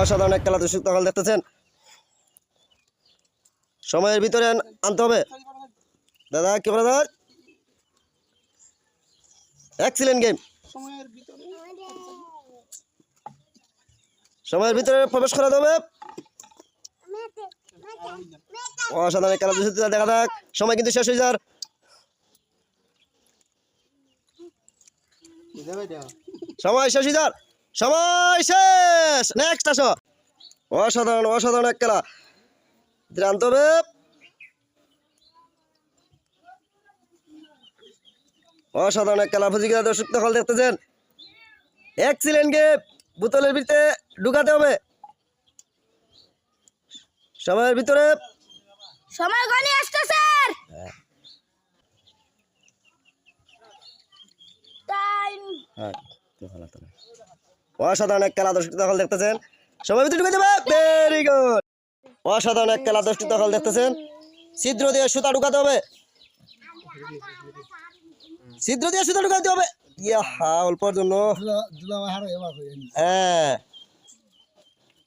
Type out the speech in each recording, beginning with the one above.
অসাধারণ এক খেলা দর্শক তখন দেখতেছেন। সময়ের ভিতরে আনতে হবে। দাদা, কি বলে দাদা? এক্সিলেন্ট গেম সময়ের ভিতরে প্রবেশ করা যাবে অসাধারণ খেলা দর্শক দেখা যাক। সময় কিন্তু শেষ হয়ে যার সময় শেষ হয়ে যার সময় শেষ! নেক্সট আসো। অসাধারণ অসাধারণ এক খেলা। এদের অসাধারণ এক খেলা। ফুজি খেলা দর্শক হল দেখতেছেন। এক্সিলেন্ট গেম বোতলের ভিতরে ঢুকাতে হবে। সময়ের ভিতরে। সময় গনি আসছে স্যার! টাইম হ্যাঁ, অসাধারণ এক খেলা দর্শক হল দেখতেছেন। সময়ের ভিতরে ঢুকে দেবে ভেরি গুড অসাধারণ এক খেলা দর্শক হল দেখতেছেন। ছিদ্র দিয়ে সুতা ঢুকাতে হবে। ছিদ্র দিয়ে সুতা ঢুকাতে হবে। ইয়া হা অল্পর জন্য হ্যাঁ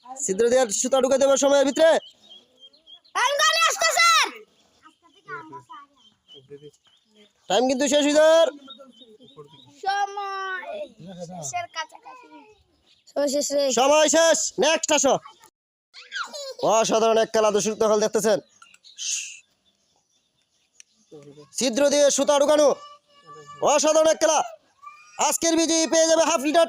ছিদ্র দিয়ে সুতা ঢুকাতে হবে সময়ের ভিতরে। টাইম আসছে স্যার! টাইম কিন্তু শেষ হয়ে যার সময় সময় শেষ। নেক্সট আসো। অসাধারণ এক খেলা দর্শক দেখতেছেন। ছিদ্র দিয়ে সুতা ঢুকানো। অসাধারণ এক খেলা। আজকের বিজয়ী পেয়ে যাবে হাফ লিটার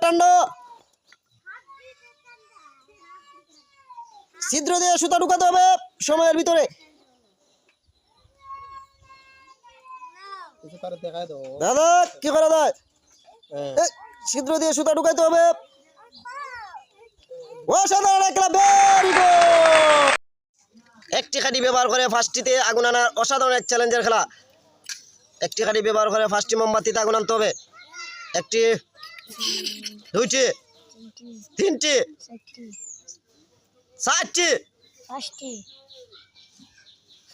ছিদ্র দিয়ে সুতা ঢুকাতে হবে সময়ের ভিতরে। দাদা কি করা যায়? এ, ছিদ্র দিয়ে সুতা ঢুকাইতে হবে। অসাধারণ এক খেলা ভেরি গুড। একটি খাটি ব্যবহার করে ফার্স্টটিতে আগুন আনার অসাধারণ এক চ্যালেঞ্জের খেলা। একটি খাটি ব্যবহার করে ফার্স্টটি মোমবাতিতে আগুন আনতে হবে। একটি দুইটি তিনটি চারটি। পাঁচটি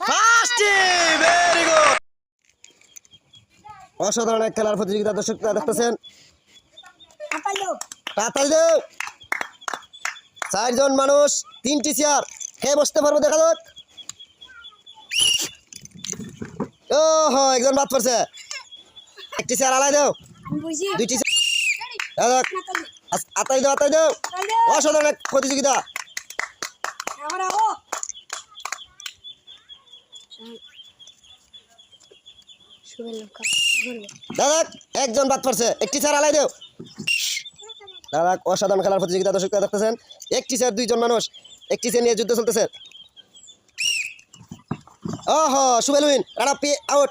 ফার্স্টটি ভেরি গুড। অসাধারণ এক খেলার প্রতিযোগিতা দর্শকরা দেখতেছেন। দেও চারজন মানুষ তিনটি চেয়ার। খেয়ে বসতে পারব দেখা যাক। ও হো একজন বাদ পড়ছে। একটি চেয়ার আলাই দেও। দুইটি আতাই দাও আতাই দাও। অসাধারণ এক প্রতিযোগিতা। দাদা একজন বাদ পড়ছে। একটি চেয়ার আলাই দেও। দাদা অসাধারণ খেলার প্রতিযোগিতা দর্শকরা দেখতেছেন। একটি স্যার দুইজন মানুষ, একটি স্যার নিয়ে যুদ্ধ চলতেছে। ও সুবেল উইন রানা পি আউট